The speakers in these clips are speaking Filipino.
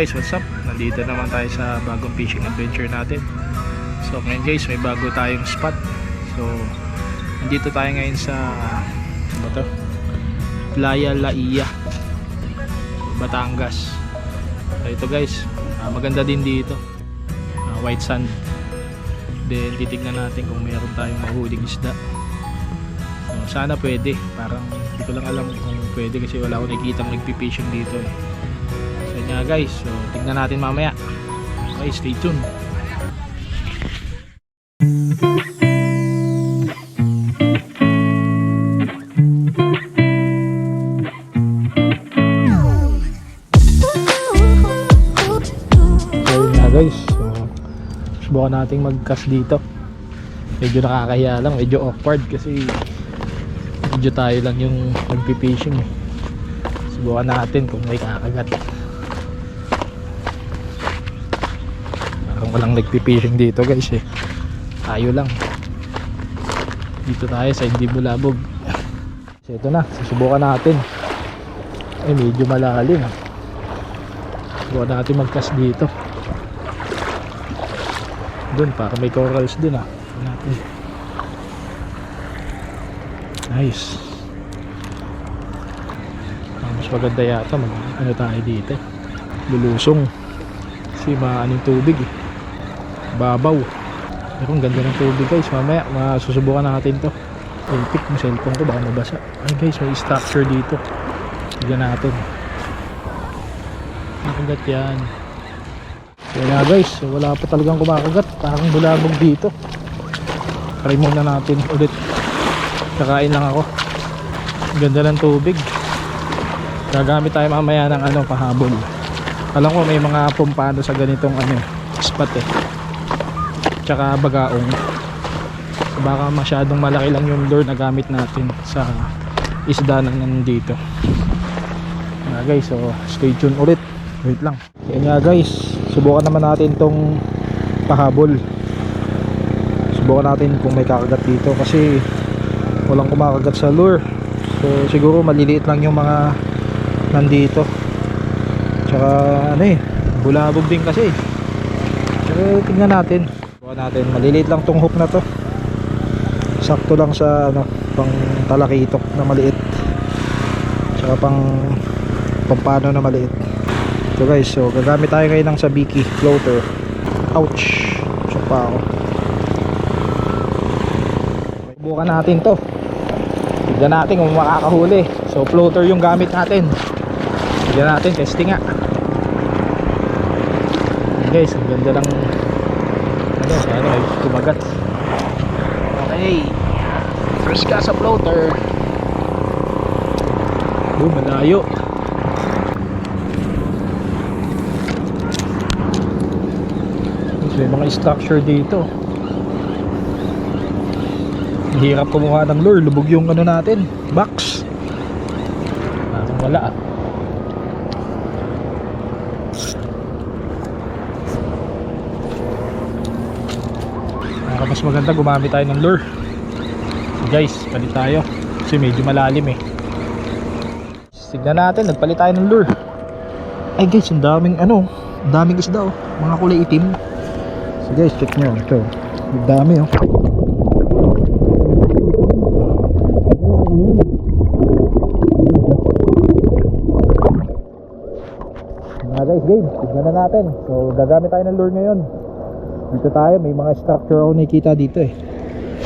Guys, what's up? Nandito naman tayo sa bagong fishing adventure natin. So ngayon guys, may bago tayong spot. So, nandito tayo ngayon sa ano to? Playa Laia. Batangas. So ito guys, ah, maganda din dito. Ah, white sand. Then titignan natin kung mayroon tayong mahuling isda. So, sana pwede. Parang hindi ko lang alam kung pwede kasi wala akong nakikita nagpi-fishing dito eh. Nga guys, so tignan natin mamaya. Okay, stay tuned. Yun nga guys, so, subukan nating mag-cast dito. Medyo nakakahiya lang, medyo awkward kasi medyo tayo lang yung nagpi-fishing eh. Subukan natin kung may kakagat. Parang walang nagpi-fishing dito guys eh. Tayo lang. Dito tayo sa hindi bulabog. So ito na, susubukan natin. Eh medyo malalim. Subukan natin mag-cast dito. Doon, para may corals dun ah. Natin. Nice. Ang mas maganda yata mag ano tayo dito. Lulusong. Kasi maano yung tubig eh. Babaw. Pero ang ganda ng tubig guys. Mamaya masusubukan natin to. Yung cellphone ko baka mabasa. Ay guys may structure dito. Tignan natin. Nakagat yan. Na guys, wala pa talagang kumakagat. Parang bulabog dito. Try muna natin ulit. Kakain lang ako. Ganda ng tubig. Gagamit tayo mamaya ng ano, pahabol. Alam ko may mga pumpano sa ganitong ano, spot eh. Tsaka bagaong. Baka masyadong malaki lang yung lure na gamit natin sa isda na nandito. Nga guys, so stay tuned ulit. Wait lang. Kaya nga guys, subukan naman natin tong pahabol. Subukan natin kung may kakagat dito kasi walang kumakagat sa lure. So siguro maliliit lang yung mga nandito. Tsaka ano eh, bulabog din kasi. Pero tingnan natin. Subukan natin, maliliit lang tong hook na to. Sakto lang sa ano, pang talakitok na maliit. Tsaka pang pampano na maliit. So guys, so gagamit tayo ngayon ng sabiki floater. Ouch! Sok pa ako. Subukan natin to. Tignan natin kung makakahuli. So floater yung gamit natin. Tignan natin, testing nga. Guys, ang ganda ng ano, ano, kumagat. Okay. First ka sa floater. Oh, malayo. May mga structure dito. Hirap kumuha ng lure. Lubog yung ano natin. Box. Parang wala ah. Para mas maganda gumamit tayo ng lure. Guys, palit tayo. Kasi medyo malalim eh. Tignan natin, nagpalit tayo ng lure. Ay guys, ang daming ano, ang daming isda oh. Mga kulay itim. So guys, check nyo. Ito. Ang dami oh. Mga guys, game. Tignan na natin. So, gagamit tayo ng lure ngayon. Dito tayo, may mga structure ako nakikita dito eh.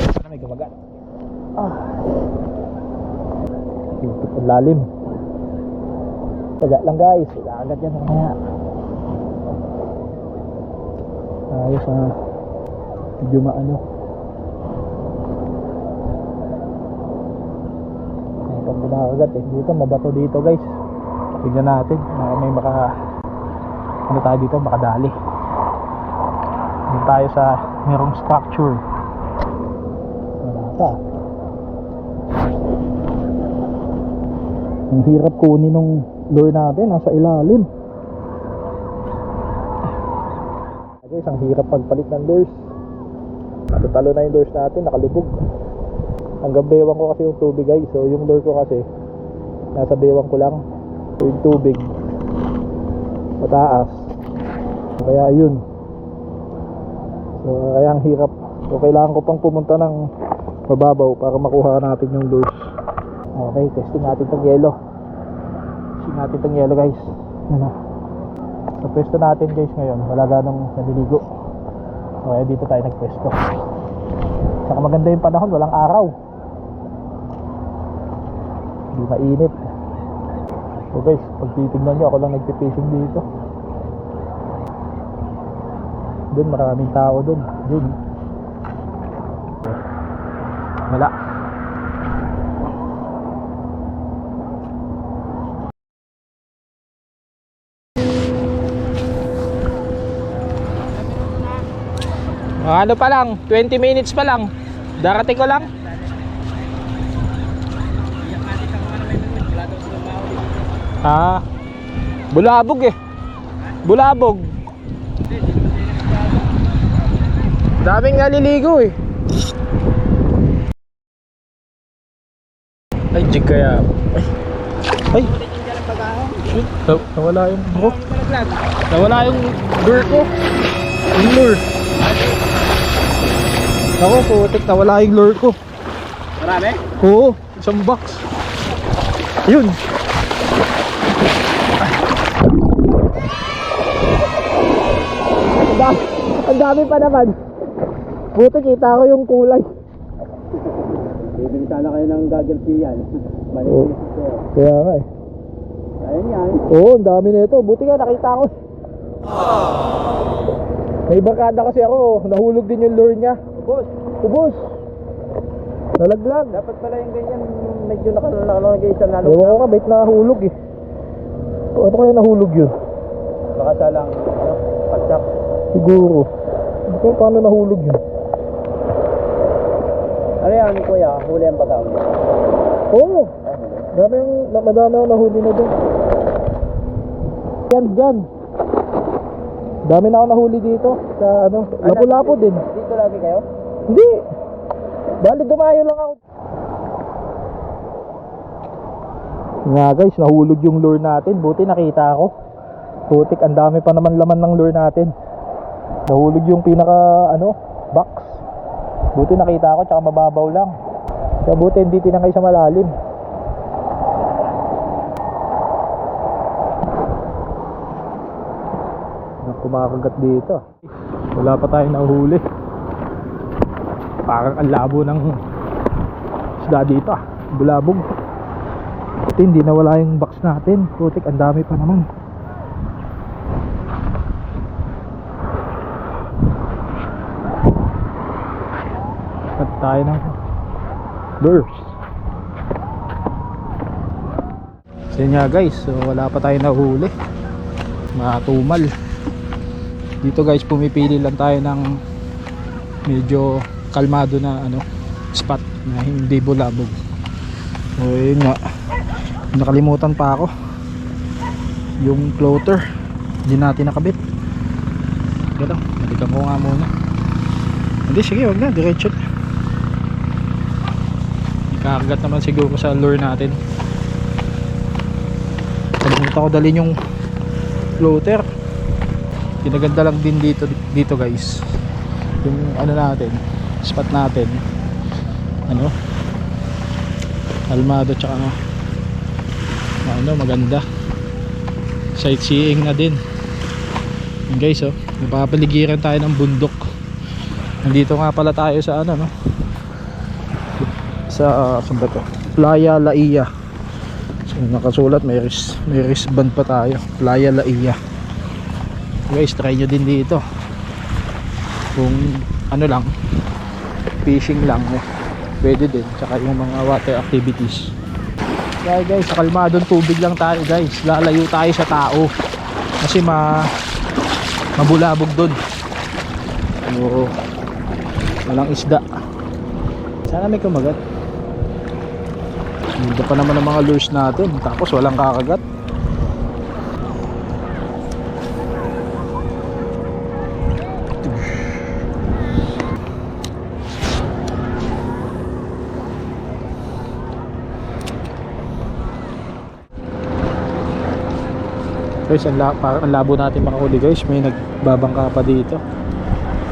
Sana may gumaga. Ah. Ito ang lalim. Taga lang guys. Agad yan mamaya. Ayos ah. Medyo maano. Ay, pag kumakagat eh. Dito, mabato dito guys. Tignan natin. Baka may maka ano tayo dito, makadali. Dito tayo sa merong structure. Wala pa. Ang hirap kunin nung lure natin, nasa ilalim. Guys, ang hirap pagpalit ng lures. Natalo na yung lures natin, nakalubog. Hanggang bewang ko kasi yung tubig guys. So yung lure ko kasi, nasa bewang ko lang. Yung tubig, mataas kaya yun so kaya ang hirap. So kailangan ko pang pumunta ng mababaw para makuha natin yung lures okay testing natin tong yelo. Testing natin tong yelo guys. Ano sa pwesto natin guys ngayon. Wala ganong naliligo. So kaya dito tayo nagpwesto. Saka maganda yung panahon walang araw. Hindi mainit. So guys pag titignan nyo ako lang nagpipishing dito doon maraming tao doon doon wala. Mga ano pa lang? 20 minutes pa lang. Darating ko lang. Ah. Bulabog eh. Bulabog Daming naliligo eh Ay jig kaya Ay Ay Naw- Nawala yung bro Nawala yung lure ko Yung lure Ako putik nawala yung lure ko Marami? Oo, isang box. Yun. Ang dami, ang dami pa naman. Buti kita ko yung kulay. Bibili sana kayo ng goggles yan. Malinis ito. Kaya nga eh. Ayun yan. Oo, ang dami nito. Buti nga nakita ko. May barkada kasi ako. Nahulog din yung lure niya. Boss, Ubus. Nalaglag. dapat pala yung ganyan medyo nakalagay sa nalog Ewan ko ka, bait nahulog eh. O, Ano kaya nahulog yun? Baka salang ano, pagsak. Siguro. Hindi ko paano nahulog yun. Yan kuya? Huli ang bagaw. Oo. Dami yung, na, madami ako nahuli na doon. Yan, dyan. Dami na ako nahuli dito. Sa ano, lapu-lapu din. Dito lagi kayo? Hindi. Bali, dumayo lang ako. Nga guys, nahulog yung lure natin. Buti nakita ako. Putik, ang dami pa naman laman ng lure natin. Nahulog yung pinaka, ano, box. Buti nakita ako, tsaka mababaw lang. Kaya buti hindi tinangay sa malalim. Kumakagat dito. Wala pa tayong nahuli. Parang ang labo ng isda dito ah. Bulabog. Hindi nawala yung box natin. Putik, ang dami pa naman. Tayo ng lures. So nga guys, so wala pa tayo nahuli. Matumal. Dito guys, pumipili lang tayo ng medyo kalmado na ano spot na hindi bulabog. So yun nga. Nakalimutan pa ako. Yung floater, hindi natin nakabit. Gano'n, balikan ko nga muna. Hindi, sige, wag na, diretso. Kakagat naman siguro sa lure natin. Kalimutan ko dalhin yung floater. Pinaganda lang din dito dito guys. Yung ano natin, spot natin. Ano? Almado tsaka ano, maganda. Sightseeing na din. Guys, oh. Napapaligiran tayo ng bundok. Nandito nga pala tayo sa ano, no? Sa, uh, saan to? Playa Laia. So, nakasulat, may, wrist, may wristband pa tayo. Playa Laia. Guys, try nyo din dito. Kung ano lang, fishing lang, eh. Pwede din. Tsaka yung mga water activities. Kaya guys, sa kalmadong tubig lang tayo guys. Lalayo tayo sa tao. Kasi ma mabulabog doon. So, walang isda. Sana may kumagat. Hindi pa naman ang mga lures natin. Tapos walang kakagat. Guys, ang, la- ang labo natin makahuli guys. May nagbabangka pa dito.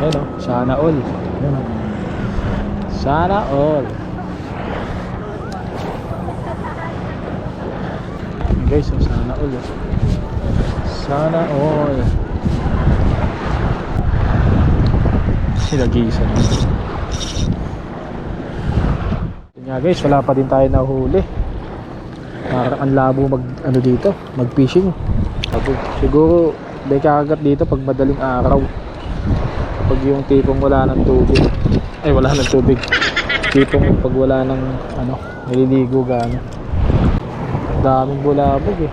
Ayun o, sana all. Ayun o. Sana all. Guys, sana all. Sana all. Sinagisa na. Yun nga guys, wala pa din tayo nahuli. Parang ang labo mag ano dito, mag fishing. Siguro may kakagat dito pag madaling araw. Pag yung tipong wala ng tubig. Ay wala ng tubig. Tipong pag wala ng ano, naliligo gano. Daming bulabog eh.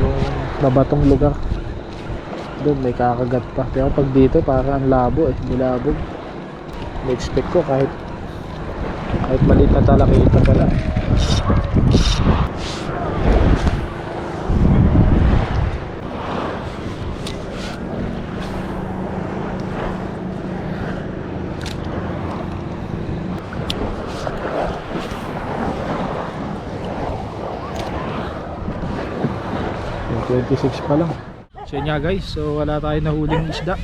Yung nabatong lugar. Doon may kakagat pa. Pero pag dito parang ang labo eh, bulabog. Na-expect ko kahit kahit maliit na talakita pala. Yung 26 pa lang. So yun guys, so wala tayo nahuling isda.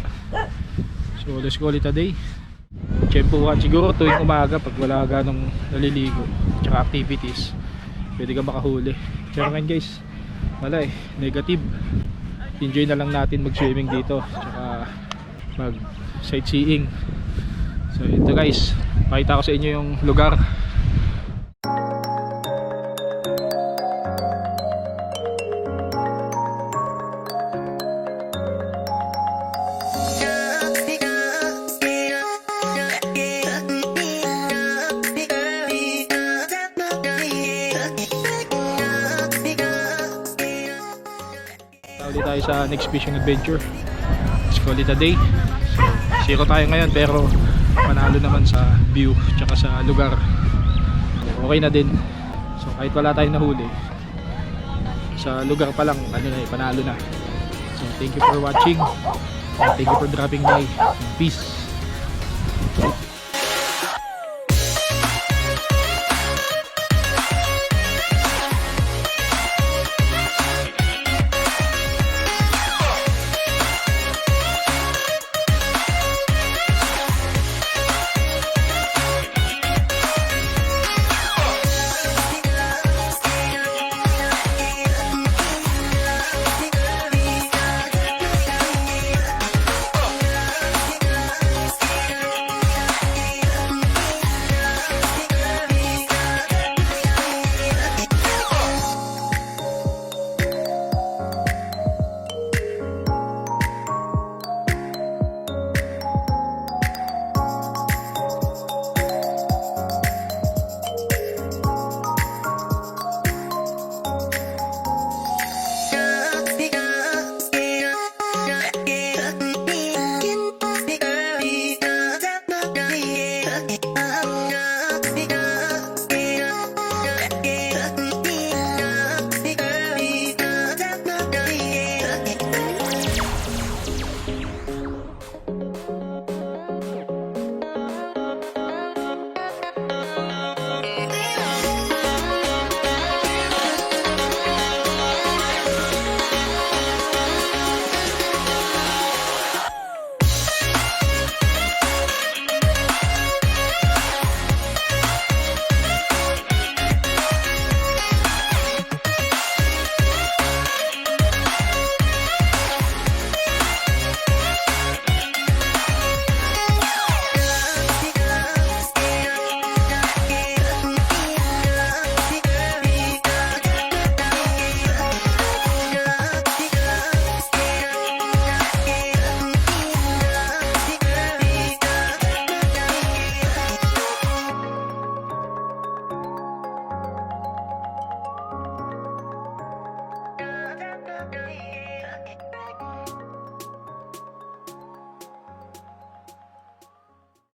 So let's call it a day. Tiyempuhan siguro tuwing umaga pag wala ganong naliligo. Tsaka activities. Pwede ka makahuli. Pero ngayon guys wala eh. Negative. Enjoy na lang natin mag swimming dito. Tsaka mag sightseeing so ito guys. Pakita ko sa inyo yung lugar tayo sa next fishing adventure. Let's call it a day. So zero tayo ngayon pero panalo naman sa view tsaka sa lugar. Okay na din. So kahit wala tayong nahuli sa lugar pa lang ano na eh, panalo na. So thank you for watching. And thank you for dropping by. Peace